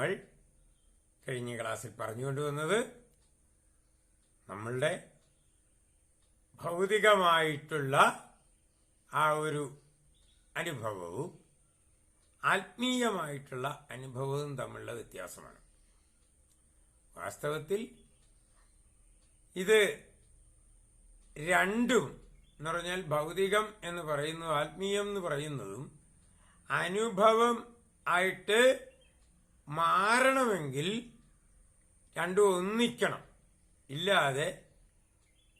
നമ്മൾ കഴിഞ്ഞ ക്ലാസ്സിൽ പറഞ്ഞുകൊണ്ടുവന്നത് നമ്മളുടെ ഭൗതികമായിട്ടുള്ള ആ ഒരു അനുഭവവും ആത്മീയമായിട്ടുള്ള അനുഭവവും തമ്മിലുള്ള വ്യത്യാസമാണ്. വാസ്തവത്തിൽ ഇത് രണ്ടും എന്ന് പറഞ്ഞാൽ ഭൗതികം എന്ന് പറയുന്നതും ആത്മീയം എന്ന് പറയുന്നതും അനുഭവം ആയിട്ട് മാറണമെങ്കിൽ രണ്ടും ഒന്നിക്കണം. ഇല്ലാതെ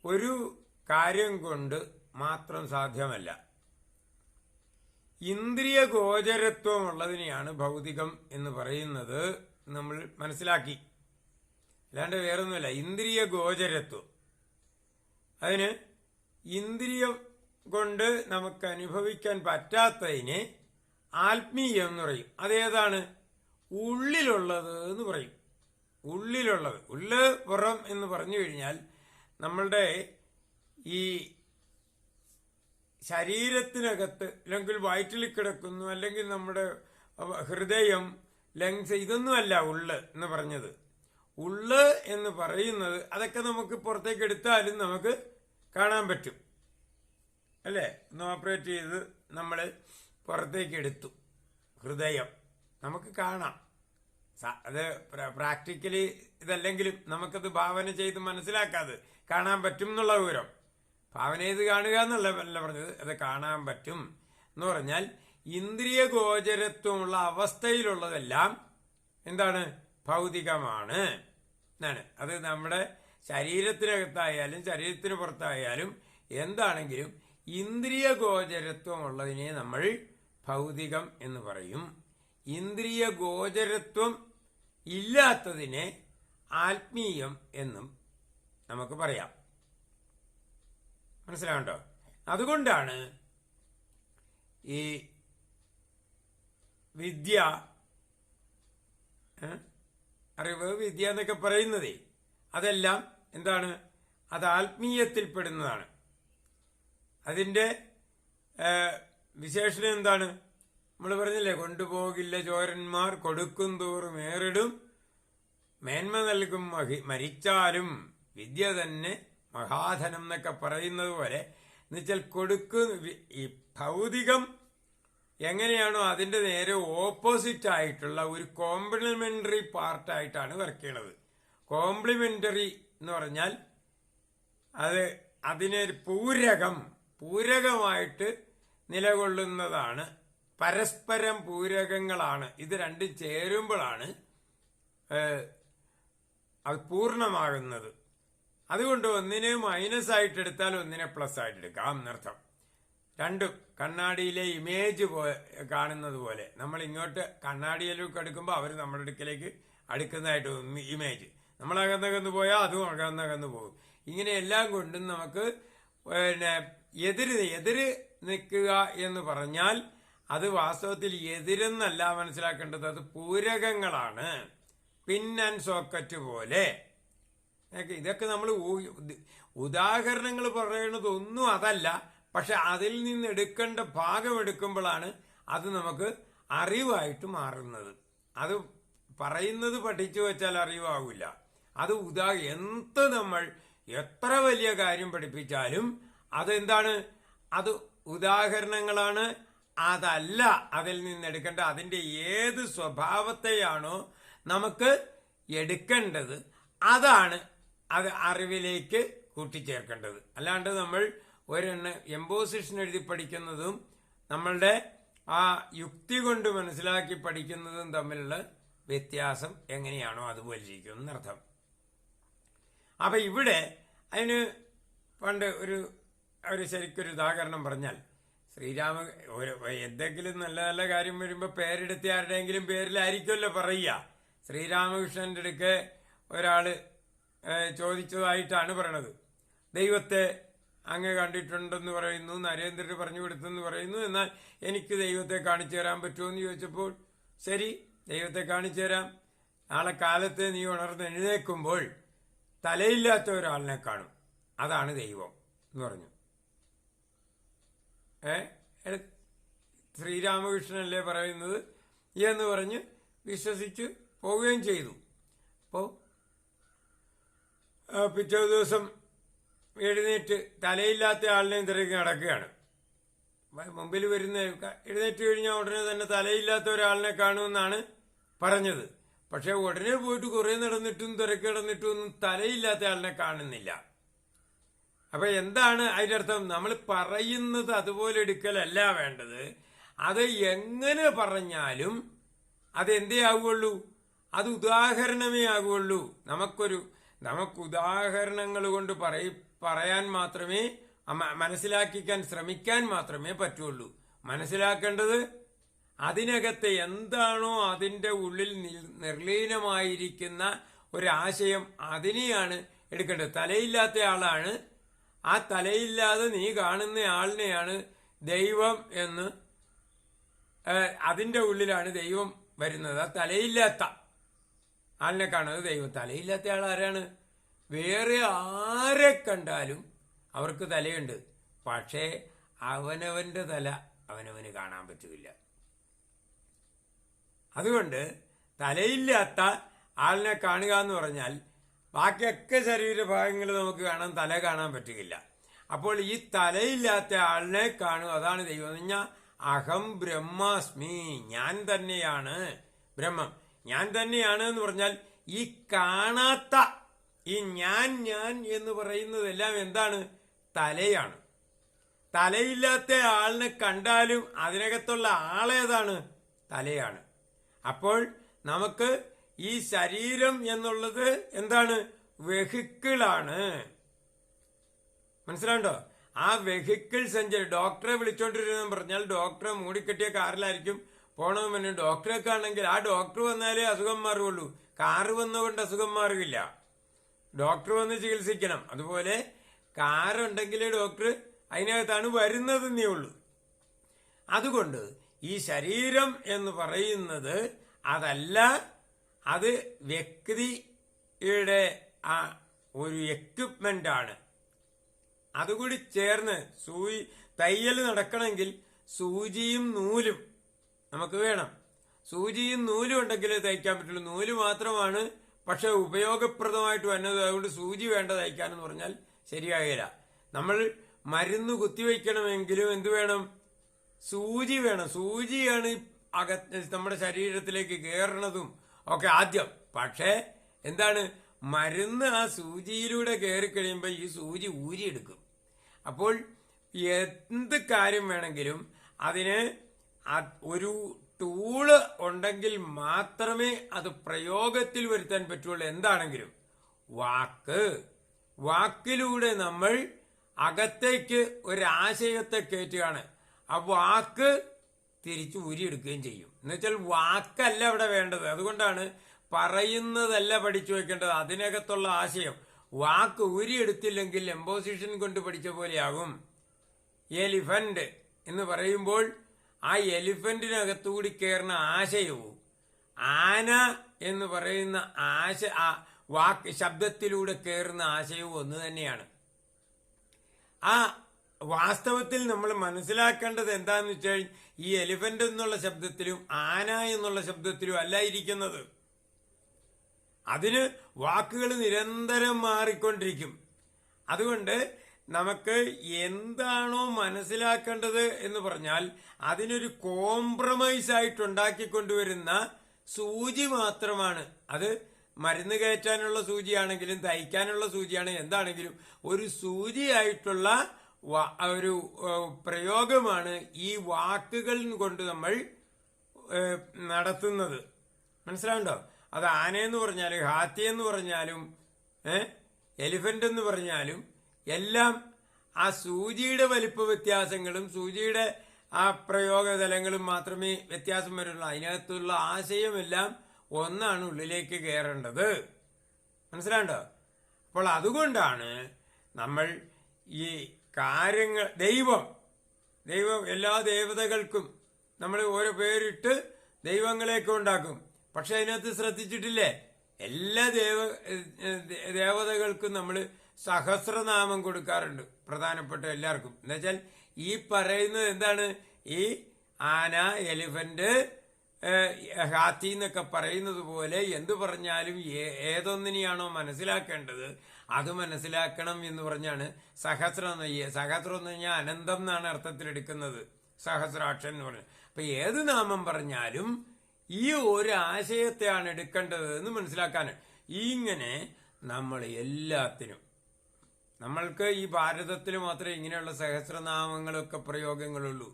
ഒരു കാര്യം കൊണ്ട് മാത്രം സാധ്യമല്ല. ഇന്ദ്രിയ ഗോചരത്വം ഉള്ളതിനെയാണ് ഭൗതികം എന്ന് പറയുന്നത് നമ്മൾ മനസ്സിലാക്കി. അല്ലാണ്ട് വേറൊന്നുമല്ല ഇന്ദ്രിയ ഗോചരത്വം അതിന് ഇന്ദ്രിയം കൊണ്ട് നമുക്ക് അനുഭവിക്കാൻ പറ്റാത്തതിനെ ആത്മീയം എന്ന് പറയും. അതേതാണ്? ഉള്ളിലുള്ളത് എന്ന് പറയും. ഉള്ളിലുള്ളത്. ഉള്ള് പുറം എന്ന് പറഞ്ഞു കഴിഞ്ഞാൽ നമ്മളുടെ ഈ ശരീരത്തിനകത്ത് അല്ലെങ്കിൽ വയറ്റിൽ കിടക്കുന്നു അല്ലെങ്കിൽ നമ്മുടെ ഹൃദയം ലങ്സ് ഇതൊന്നുമല്ല ഉള്ള് എന്ന് പറഞ്ഞത്. ഉള്ള് എന്ന് പറയുന്നത് അതൊക്കെ നമുക്ക് പുറത്തേക്ക് എടുത്താലും നമുക്ക് കാണാൻ പറ്റും. അല്ലേ? ഒന്ന് ഓപ്പറേറ്റ് ചെയ്ത് നമ്മൾ പുറത്തേക്ക് എടുത്തു. ഹൃദയം. നമുക്ക് കാണാം. അത് പ്രാക്ടിക്കലി ഇതല്ലെങ്കിലും നമുക്കത് ഭാവന ചെയ്ത് മനസ്സിലാക്കാതെ കാണാൻ പറ്റും എന്നുള്ള വിവരം. ഭാവന ചെയ്ത് കാണുക എന്നുള്ള അല്ല പറഞ്ഞത് അത് കാണാൻ പറ്റും എന്ന് പറഞ്ഞാൽ ഇന്ദ്രിയ ഗോചരത്വമുള്ള അവസ്ഥയിലുള്ളതെല്ലാം എന്താണ്? ഭൗതികമാണ്. എന്നാണ്. അത് നമ്മുടെ ശരീരത്തിനകത്തായാലും ശരീരത്തിന് പുറത്തായാലും എന്താണെങ്കിലും ഇന്ദ്രിയ ഗോചരത്വം ഉള്ളതിനെ നമ്മൾ ഭൗതികം എന്ന് പറയും. ഇന്ദ്രിയ ഗോചരത്വം ഇല്ലാത്തതിനെ ആത്മീയം എന്നും നമുക്ക് പറയാം. മനസ്സിലാകണ്ടോ അതുകൊണ്ടാണ് ഈ വിദ്യ? അറിവ് വിദ്യ എന്നൊക്കെ പറയുന്നതേ. അതെല്ലാം എന്താണ്? അത് ആത്മീയത്തിൽപ്പെടുന്നതാണ്. അതിന്റെ വിശേഷണം എന്താണ്? നമ്മൾ പറഞ്ഞില്ലേ കൊണ്ടുപോകില്ല ചോരന്മാർ കൊടുക്കും തോറും ഏറിടും. മേന്മ നൽകും മരിച്ചാലും വിദ്യ തന്നെ മഹാധനം എന്നൊക്കെ പറയുന്നത് പോലെ എന്നുവെച്ചാൽ കൊടുക്കും ഈ ഭൗതികം എങ്ങനെയാണോ അതിന്റെ നേരെ ഓപ്പോസിറ്റ് ആയിട്ടുള്ള ഒരു കോംപ്ലിമെന്ററി പാർട്ടായിട്ടാണ് വർക്ക് ചെയ്യണത്. കോംപ്ലിമെന്ററി എന്ന് പറഞ്ഞാൽ അത് അതിനൊരു പൂരകം പൂരകമായിട്ട് നിലകൊള്ളുന്നതാണ് പരസ്പരം പൂരകങ്ങളാണ്. ഇത് രണ്ടും ചേരുമ്പോഴാണ് അത് പൂർണമാകുന്നത്. അതുകൊണ്ട് ഒന്നിനെ മൈനസ് ആയിട്ട് എടുത്താൽ ഒന്നിനെ പ്ലസ് ആയിട്ട് എടുക്കാം എന്നർത്ഥം. രണ്ടും കണ്ണാടിയിലെ ഇമേജ് കാണുന്നത് പോലെ. നമ്മൾ ഇങ്ങോട്ട് കണ്ണാടിയിലേക്ക് അടുക്കുമ്പോൾ അവർ നമ്മുടെ അടുക്കലേക്ക് അടുക്കുന്നതായിട്ട് ഇമേജ്. നമ്മൾ അകന്നകന്ന് പോയാൽ അതും അകന്നകന്ന് പോകും. ഇങ്ങനെ എല്ലാം കൊണ്ടും നമുക്ക് പിന്നെ എതിര് എതിര് നിൽക്കുക എന്ന് പറഞ്ഞാൽ അത് വാസ്തവത്തിൽ എതിരെന്നല്ല മനസ്സിലാക്കേണ്ടത്. അത് പൂരകങ്ങളാണ്. പിൻ ആൻഡ് സോക്കറ്റ് പോലെ. ഇതൊക്കെ നമ്മൾ ഉദാഹരണങ്ങൾ പറയുന്നത് ഒന്നും അതല്ല. പക്ഷെ അതിൽ നിന്ന് എടുക്കേണ്ട ഭാഗം എടുക്കുമ്പോഴാണ് അത് നമുക്ക് അറിവായിട്ട് മാറുന്നത്. അത് പറയുന്നത് പഠിച്ചു വെച്ചാൽ അറിവാകില്ല അത് ഉദാ എന്ത് നമ്മൾ എത്ര വലിയ കാര്യം പഠിപ്പിച്ചാലും അതെന്താണ്? അത് ഉദാഹരണങ്ങളാണ്. അതല്ല അതിൽ നിന്ന് എടുക്കേണ്ട അതിന്റെ ഏത് സ്വഭാവത്തെയാണോ നമുക്ക് എടുക്കേണ്ടത്. അതാണ് അത് അറിവിലേക്ക് കൂട്ടിച്ചേർക്കേണ്ടത്. അല്ലാണ്ട് നമ്മൾ ഒരെണ്ണം എംബോസിഷൻ എഴുതി പഠിക്കുന്നതും നമ്മളുടെ ആ യുക്തി കൊണ്ട് മനസ്സിലാക്കി പഠിക്കുന്നതും തമ്മിലുള്ള വ്യത്യാസം എങ്ങനെയാണോ അതുപോലെ ഇരിക്കും എന്നർത്ഥം. അപ്പൊ ഇവിടെ അതിന് പണ്ട് ഒരു ഒരു ശരിക്കൊരു ഉദാഹരണം പറഞ്ഞാൽ ശ്രീരാമ ഒരു എന്തെങ്കിലും നല്ല നല്ല കാര്യം വരുമ്പോൾ പേരെടുത്ത് ആരുടെയെങ്കിലും പേരിലായിരിക്കുമല്ലോ പറയുക. ശ്രീരാമകൃഷ്ണന്റെ അടുക്ക് ഒരാൾ ചോദിച്ചതായിട്ടാണ് പറയണത്. ദൈവത്തെ അങ്ങ് കണ്ടിട്ടുണ്ടെന്ന് പറയുന്നു നരേന്ദ്രന് പറഞ്ഞു കൊടുത്തെന്ന് പറയുന്നു എന്നാൽ എനിക്ക് ദൈവത്തെ കാണിച്ചു തരാൻ പറ്റുമോ എന്ന് ചോദിച്ചപ്പോൾ ശരി ദൈവത്തെ കാണിച്ചു തരാം. നാളെ കാലത്തെ നീ ഉണർന്ന് എഴുന്നേക്കുമ്പോൾ തലയില്ലാത്ത ഒരാളിനെ കാണും. അതാണ് ദൈവം എന്ന് പറഞ്ഞു. ശ്രീരാമകൃഷ്ണനല്ലേ പറയുന്നത്? എന്ന് പറഞ്ഞ് വിശ്വസിച്ച് പോവുകയും ചെയ്തു. അപ്പോൾ പിറ്റേ ദിവസം എഴുന്നേറ്റ് തലയില്ലാത്ത ആളിനെയും തിരക്കി നടക്കുകയാണ്. മുമ്പിൽ വരുന്ന എഴുന്നേറ്റ് കഴിഞ്ഞാൽ ഉടനെ തന്നെ തലയില്ലാത്ത ഒരാളിനെ കാണുമെന്നാണ് പറഞ്ഞത്. പക്ഷേ ഉടനെ പോയിട്ട് കുറേ നടന്നിട്ടും തിരക്കി നടന്നിട്ടും ഒന്നും തലയില്ലാത്ത ആളിനെ കാണുന്നില്ല. അപ്പൊ എന്താണ് അതിന്റെ അർത്ഥം? നമ്മൾ പറയുന്നത് അതുപോലെ എടുക്കലല്ല വേണ്ടത്. അത് എങ്ങനെ പറഞ്ഞാലും അത് എന്തേ ആവുകയുള്ളൂ? അത് ഉദാഹരണമേ ആകുകയുള്ളൂ നമുക്കൊരു നമുക്ക് ഉദാഹരണങ്ങൾ കൊണ്ട് പറയ പറയാൻ മാത്രമേ മനസ്സിലാക്കിക്കാൻ ശ്രമിക്കാൻ മാത്രമേ പറ്റുള്ളൂ മനസ്സിലാക്കേണ്ടത് അതിനകത്ത് എന്താണോ അതിന്റെ ഉള്ളിൽ നിർലീനമായിരിക്കുന്ന ഒരാശയം അതിനെയാണ് എടുക്കേണ്ടത്. തലയില്ലാത്ത ആളാണ് ആ തലയില്ലാതെ നീ കാണുന്ന ആളിനെയാണ് ദൈവം എന്ന് അതിന്റെ ഉള്ളിലാണ് ദൈവം വരുന്നത്. ആ തലയില്ലാത്ത ആളിനെ കാണുന്നത് ദൈവം. തലയില്ലാത്ത ആൾ ആരാണ്? വേറെ ആരെ കണ്ടാലും അവർക്ക് തലയുണ്ട്. പക്ഷേ അവനവന്റെ തല അവനവന് കാണാൻ പറ്റില്ല അതുകൊണ്ട് തലയില്ലാത്ത ആളിനെ കാണുക എന്ന് പറഞ്ഞാൽ ബാക്കിയൊക്കെ ശരീരഭാഗങ്ങൾ നമുക്ക് കാണാൻ തല കാണാൻ പറ്റുകയില്ല. അപ്പോൾ ഈ തലയില്ലാത്ത ആളിനെ കാണുക അതാണ് ദൈവം എന്ന് പറഞ്ഞാൽ അഹം ബ്രഹ്മാസ്മി ഞാൻ തന്നെയാണ് ബ്രഹ്മം. ഞാൻ തന്നെയാണ് എന്ന് പറഞ്ഞാൽ ഈ കാണാത്ത ഈ ഞാൻ ഞാൻ എന്ന് പറയുന്നതെല്ലാം എന്താണ്? തലയാണ്. തലയില്ലാത്ത ആളിനെ കണ്ടാലും അതിനകത്തുള്ള ആളേതാണ് തലയാണ്. അപ്പോൾ നമുക്ക് ഈ ശരീരം എന്നുള്ളത് എന്താണ്? വെഹിക്കിളാണ്. മനസ്സിലാണ്ടോ ആ വെഹിക്കിൾ സഞ്ചരി ഡോക്ടറെ വിളിച്ചോണ്ടിരുന്നെന്ന് പറഞ്ഞാൽ ഡോക്ടറെ മൂടിക്കെട്ടിയ കാറിലായിരിക്കും പോണമെന്ന് ഡോക്ടറെ കാണണമെങ്കിൽ ആ ഡോക്ടർ വന്നാലേ അസുഖം മാറുകയുള്ളൂ. കാറ് വന്നുകൊണ്ട് അസുഖം മാറുകയില്ല. ഡോക്ടർ വന്ന് ചികിത്സിക്കണം. അതുപോലെ കാറുണ്ടെങ്കിലേ ഡോക്ടർ അതിനകത്താണ് വരുന്നതെന്നേ ഉള്ളൂ. അതുകൊണ്ട് ഈ ശരീരം എന്ന് പറയുന്നത് അതല്ല അത് വ്യക്തിയുടെ ആ ഒരു എക്യുപ്മെന്റ് ആണ് അതുകൂടി ചേർന്ന് സൂചി തയ്യൽ നടക്കണമെങ്കിൽ സൂചിയും നൂലും നമുക്ക് വേണം. സൂചിയും നൂലും ഉണ്ടെങ്കിലേ തയ്ക്കാൻ പറ്റുള്ളൂ. നൂൽ മാത്രമാണ് പക്ഷെ ഉപയോഗപ്രദമായിട്ട് വന്നത് അതുകൊണ്ട് സൂചി വേണ്ട തയ്ക്കാനെന്ന് പറഞ്ഞാൽ ശരിയാകില്ല. നമ്മൾ മരുന്ന് കുത്തിവെക്കണമെങ്കിലും എന്ത് വേണം? സൂചി വേണം. സൂചിയാണ് അകത്ത് നമ്മുടെ ശരീരത്തിലേക്ക് കയറണതും ഒക്കെ ആദ്യം. പക്ഷേ എന്താണ്? മരുന്ന് ആ സൂചിയിലൂടെ കയറി കഴിയുമ്പോൾ ഈ സൂചി ഊരിയെടുക്കും. അപ്പോൾ എന്ത് കാര്യം വേണമെങ്കിലും അതിന് ഒരു ടൂൾ ഉണ്ടെങ്കിൽ മാത്രമേ അത് പ്രയോഗത്തിൽ വരുത്താൻ പറ്റുള്ളൂ. എന്താണെങ്കിലും? വാക്ക്. വാക്കിലൂടെ നമ്മൾ അകത്തേക്ക് ഒരാശയത്തെ കയറ്റുകയാണ്. ആ വാക്ക് തിരിച്ചു ഊരിയെടുക്കുകയും ചെയ്യും. എന്നുവെച്ചാൽ വാക്കല്ല ഇവിടെ വേണ്ടത്. അതുകൊണ്ടാണ് പറയുന്നതല്ല പഠിച്ചു വെക്കേണ്ടത്. അതിനകത്തുള്ള ആശയം വാക്ക് ഊരിയെടുത്തില്ലെങ്കിൽ എംപോസിഷൻ കൊണ്ട് പഠിച്ച പോലെയാകും. എലിഫന്റ് എന്ന് പറയുമ്പോൾ ആ എലിഫന്റിനകത്തുകൂടി കയറുന്ന ആശയവും ആന എന്ന് പറയുന്ന ആശ ആ വാക്ക് ശബ്ദത്തിലൂടെ കയറുന്ന ആശയവും ഒന്ന് തന്നെയാണ്. ആ വാസ്തവത്തിൽ നമ്മൾ മനസ്സിലാക്കേണ്ടത് എന്താന്ന് വെച്ചാൽ ഈ എലിഫന്റ് എന്നുള്ള ശബ്ദത്തിലും ആന എന്നുള്ള ശബ്ദത്തിലും അല്ല ഇരിക്കുന്നത്. അതിന് വാക്കുകൾ നിരന്തരം മാറിക്കൊണ്ടിരിക്കും. അതുകൊണ്ട് നമുക്ക് എന്താണോ മനസ്സിലാക്കേണ്ടത് എന്ന് പറഞ്ഞാൽ അതിനൊരു കോംപ്രമൈസ് ആയിട്ട് ഉണ്ടാക്കിക്കൊണ്ടുവരുന്ന സൂചി മാത്രമാണ്. അത് മരുന്ന് കയറ്റാനുള്ള സൂചിയാണെങ്കിലും തയ്ക്കാനുള്ള സൂചിയാണെങ്കിലും എന്താണെങ്കിലും ഒരു സൂചിയായിട്ടുള്ള ഒരു പ്രയോഗമാണ് ഈ വാക്കുകൾ കൊണ്ട് നമ്മൾ നടത്തുന്നത്. മനസ്സിലാവുണ്ടോ? അത് ആനയെന്ന് പറഞ്ഞാലും ഹാത്തി എന്ന് പറഞ്ഞാലും എലിഫന്റ് എന്ന് പറഞ്ഞാലും എല്ലാം ആ സൂചിയുടെ വലിപ്പ വ്യത്യാസങ്ങളും സൂചിയുടെ ആ പ്രയോഗതലങ്ങളും മാത്രമേ വ്യത്യാസം വരുള്ളൂ. അതിനകത്തുള്ള ആശയമെല്ലാം ഒന്നാണ് ഉള്ളിലേക്ക് കയറേണ്ടത്. മനസ്സിലാണ്ടോ അപ്പോൾ അതുകൊണ്ടാണ് നമ്മൾ ഈ കാര്യങ്ങൾ ദൈവം. ദൈവം എല്ലാ ദേവതകൾക്കും നമ്മൾ ഓരോ പേരിട്ട് ദൈവങ്ങളെയൊക്കെ ഉണ്ടാക്കും. പക്ഷെ അതിനകത്ത് ശ്രദ്ധിച്ചിട്ടില്ലേ? എല്ലാ ദേവ ദേവതകൾക്കും നമ്മൾ സഹസ്രനാമം കൊടുക്കാറുണ്ട്. പ്രധാനപ്പെട്ട എല്ലാവർക്കും. എന്നുവെച്ചാൽ ഈ പറയുന്നത് എന്താണ്? ഈ ആന എലിഫന്റ് ഹാത്തി എന്നൊക്കെ പറയുന്നത് പോലെ എന്തു പറഞ്ഞാലും ഏതൊന്നിനെയാണോ മനസ്സിലാക്കേണ്ടത് അത് മനസ്സിലാക്കണം എന്ന് പറഞ്ഞാണ് സഹസ്രം സഹസ്രം എന്ന് പറഞ്ഞാൽ അനന്തം എന്നാണ് അർത്ഥത്തിലെടുക്കുന്നത്. സഹസ്രാക്ഷൻ എന്ന് പറഞ്ഞത് അപ്പൊ ഏത് നാമം പറഞ്ഞാലും ഈ ഒരു ആശയത്തെയാണ് എടുക്കേണ്ടത് എന്ന് മനസ്സിലാക്കാൻ ഇങ്ങനെ നമ്മൾ എല്ലാത്തിനും നമ്മൾക്ക് ഈ ഭാരതത്തിൽ മാത്രമേ ഇങ്ങനെയുള്ള സഹസ്രനാമങ്ങളൊക്കെ പ്രയോഗങ്ങളുള്ളൂ.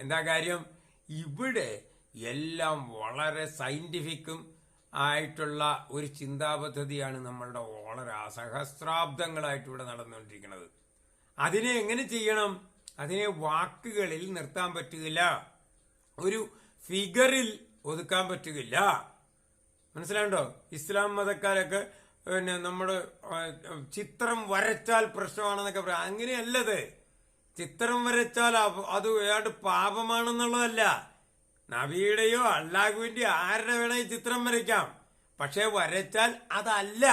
എന്താ കാര്യം? ഇവിടെ എല്ലാം വളരെ സയന്റിഫിക്കും ആയിട്ടുള്ള ഒരു ചിന്താപദ്ധതിയാണ് നമ്മളുടെ വളരെ സഹസ്രാബ്ദങ്ങളായിട്ട് ഇവിടെ നടന്നുകൊണ്ടിരിക്കുന്നത്. അതിനെ എങ്ങനെ ചെയ്യണം? അതിനെ വാക്കുകളിൽ നിർത്താൻ പറ്റുകയില്ല. ഒരു ഫിഗറിൽ ഒതുക്കാൻ പറ്റുകയില്ല. മനസ്സിലാണ്ടോ ഇസ്ലാം മതക്കാരൊക്കെ പിന്നെ നമ്മൾ ചിത്രം വരച്ചാൽ പ്രശ്നമാണെന്നൊക്കെ പറയാം. അങ്ങനെയല്ലത്. ചിത്രം വരച്ചാൽ അത് ഏതാണ്ട് പാപമാണെന്നുള്ളതല്ല. നബിയുടെയോ അള്ളാഹുവിന്റെയോ ആരുടെ വേണേ ചിത്രം വരയ്ക്കാം. പക്ഷെ വരച്ചാൽ അതല്ല.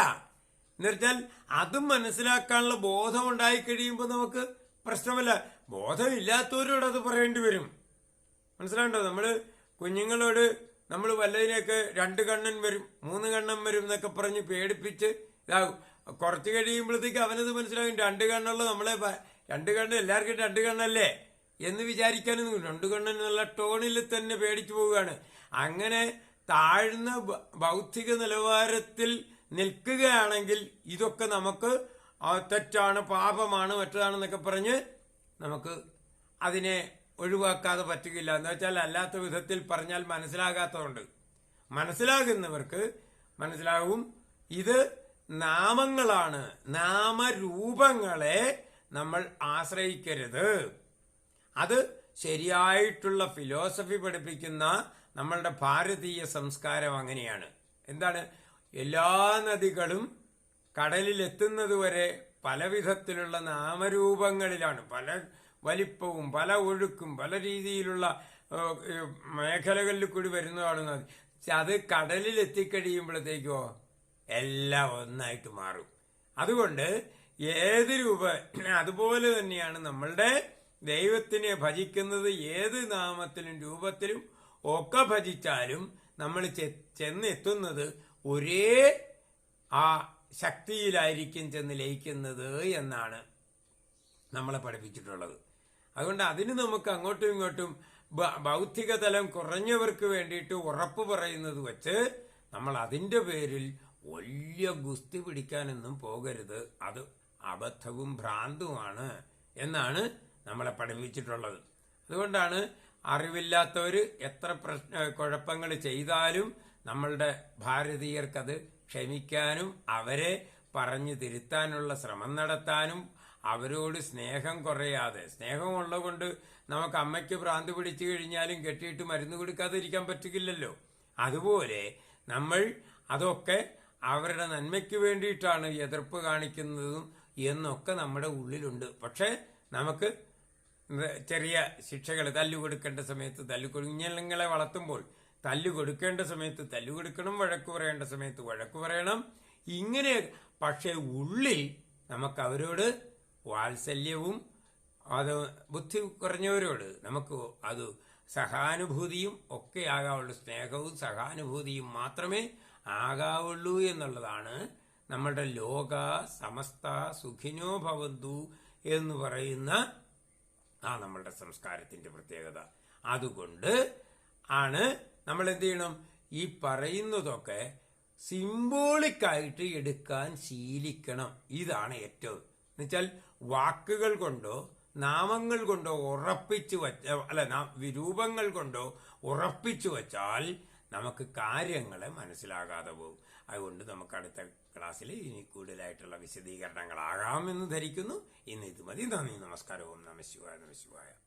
എന്നുവെച്ചാൽ അത് മനസ്സിലാക്കാനുള്ള ബോധം ഉണ്ടായി കഴിയുമ്പോൾ നമുക്ക് പ്രശ്നമല്ല. ബോധമില്ലാത്തവരോട് അത് പറയേണ്ടി വരും. മനസ്സിലാണ്ടോ നമ്മൾ കുഞ്ഞുങ്ങളോട് നമ്മൾ വല്ലതിനെയൊക്കെ രണ്ട് കണ്ണൻ വരും മൂന്ന് കണ്ണൻ വരും എന്നൊക്കെ പറഞ്ഞ് പേടിപ്പിച്ച് ഇതാകും. കുറച്ച് കഴിയുമ്പോഴത്തേക്ക് അവനത് മനസ്സിലാകും. രണ്ട് കണ്ണുള്ള നമ്മളെ രണ്ട് കണ്ണ് എല്ലാവർക്കും രണ്ട് കണ്ണല്ലേ? എന്ന് വിചാരിക്കാനും രണ്ടു കണ്ണൻ ടോണിൽ തന്നെ പേടിച്ചു പോവുകയാണ്. അങ്ങനെ താഴ്ന്ന ഭൗതിക നിലവാരത്തിൽ നിൽക്കുകയാണെങ്കിൽ ഇതൊക്കെ നമുക്ക് തെറ്റാണ് പാപമാണ് മറ്റതാണെന്നൊക്കെ പറഞ്ഞ് നമുക്ക് അതിനെ ഒഴിവാക്കാതെ പറ്റുകയില്ല. എന്ന് വെച്ചാൽ അല്ലാത്ത വിധത്തിൽ പറഞ്ഞാൽ മനസ്സിലാകാത്തതുകൊണ്ട്. മനസ്സിലാകുന്നവർക്ക് മനസ്സിലാകും ഇത് നാമങ്ങളാണ്. നാമരൂപങ്ങളെ നമ്മൾ ആശ്രയിക്കരുത്. അത് ശരിയായിട്ടുള്ള ഫിലോസഫി പഠിപ്പിക്കുന്ന നമ്മളുടെ ഭാരതീയ സംസ്കാരം അങ്ങനെയാണ്. എന്താണ്? എല്ലാ നദികളും കടലിൽ വരെ പല വിധത്തിലുള്ള നാമരൂപങ്ങളിലാണ്. പല വലിപ്പവും പല ഒഴുക്കും പല രീതിയിലുള്ള മേഖലകളിൽ കൂടി വരുന്നതാണ് നദി. പക്ഷെ അത് കടലിൽ എത്തിക്കഴിയുമ്പോഴത്തേക്കോ എല്ലാം ഒന്നായിട്ട് മാറും. അതുകൊണ്ട് ഏത് രൂപ അതുപോലെ തന്നെയാണ് നമ്മളുടെ ദൈവത്തിനെ ഭജിക്കുന്നത് ഏത് നാമത്തിലും രൂപത്തിലും ഒക്കെ ഭജിച്ചാലും നമ്മൾ ചെന്നെത്തുന്നത് ഒരേ ആ ശക്തിയിലായിരിക്കും ചെന്ന് ലയിക്കുന്നത് എന്നാണ് നമ്മളെ പഠിപ്പിച്ചിട്ടുള്ളത്. അതുകൊണ്ട് അതിന് നമുക്ക് അങ്ങോട്ടും ഇങ്ങോട്ടും ഭൗതിക തലം കുറഞ്ഞവർക്ക് വേണ്ടിയിട്ട് ഉറപ്പ് പറയുന്നത് വെച്ച് നമ്മൾ അതിന്റെ പേരിൽ വലിയ ഗുസ്തി പിടിക്കാനൊന്നും പോകരുത്. അത് അബദ്ധവും ഭ്രാന്തുമാണ് എന്നാണ് നമ്മളെ പഠിപ്പിച്ചിട്ടുള്ളത്. അതുകൊണ്ടാണ് അറിവില്ലാത്തവർ എത്ര പ്രശ്ന കുഴപ്പങ്ങൾ ചെയ്താലും നമ്മളുടെ ഭാരതീയർക്കത് ക്ഷമിക്കാനും അവരെ പറഞ്ഞു തിരുത്താനുള്ള ശ്രമം നടത്താനും അവരോട് സ്നേഹം കുറയാതെ. സ്നേഹമുള്ള കൊണ്ട് നമുക്ക് അമ്മയ്ക്ക് ഭ്രാന്ത് പിടിച്ചു കഴിഞ്ഞാലും കെട്ടിയിട്ട് മരുന്ന് കൊടുക്കാതിരിക്കാൻ പറ്റില്ലല്ലോ അതുപോലെ നമ്മൾ അതൊക്കെ അവരുടെ നന്മയ്ക്ക് വേണ്ടിയിട്ടാണ് എതിർപ്പ് കാണിക്കുന്നതും എന്നൊക്കെ നമ്മുടെ ഉള്ളിലുണ്ട്. പക്ഷേ നമുക്ക് ചെറിയ ശിക്ഷകൾ തല്ലുകൊടുക്കേണ്ട സമയത്ത് തല്ലു കുഞ്ഞുങ്ങളെ വളർത്തുമ്പോൾ തല്ലു കൊടുക്കേണ്ട സമയത്ത് തല്ലു കൊടുക്കണം വഴക്ക് പറയേണ്ട സമയത്ത് വഴക്ക് പറയണം. ഇങ്ങനെ പക്ഷേ ഉള്ളിൽ നമുക്ക് അവരോട് വാത്സല്യവും അത് ബുദ്ധി കുറഞ്ഞവരോട് നമുക്ക് അത് സഹാനുഭൂതിയും ഒക്കെ ആകാവുള്ളൂ. സ്നേഹവും സഹാനുഭൂതിയും മാത്രമേ ആകാവുള്ളൂ എന്നുള്ളതാണ് നമ്മുടെ ലോക സമസ്ത സുഖിനോ ഭവന്തു എന്ന് പറയുന്ന ആ നമ്മളുടെ സംസ്കാരത്തിന്റെ പ്രത്യേകത. അതുകൊണ്ട് ആണ് നമ്മൾ എന്ത് ചെയ്യണം? ഈ പറയുന്നതൊക്കെ സിംബോളിക്കായിട്ട് എടുക്കാൻ ശീലിക്കണം. ഇതാണ് ഏറ്റവും. എന്നുവെച്ചാൽ വാക്കുകൾ കൊണ്ടോ നാമങ്ങൾ കൊണ്ടോ ഉറപ്പിച്ചു വച്ച അല്ല വിരൂപങ്ങൾ രൂപങ്ങൾ കൊണ്ടോ ഉറപ്പിച്ചു വച്ചാൽ നമുക്ക് കാര്യങ്ങളെ മനസ്സിലാകാതെ പോകും. അതുകൊണ്ട് നമുക്ക് അടുത്ത ക്ലാസ്സിൽ ഇനി കൂടുതലായിട്ടുള്ള വിശദീകരണങ്ങളാകാമെന്ന് ധരിക്കുന്നു. ഇന്ന് ഇത് മതി. നന്ദി. നമസ്കാരവും. നമശിവായ നമശിവായ നമ ശിവായ.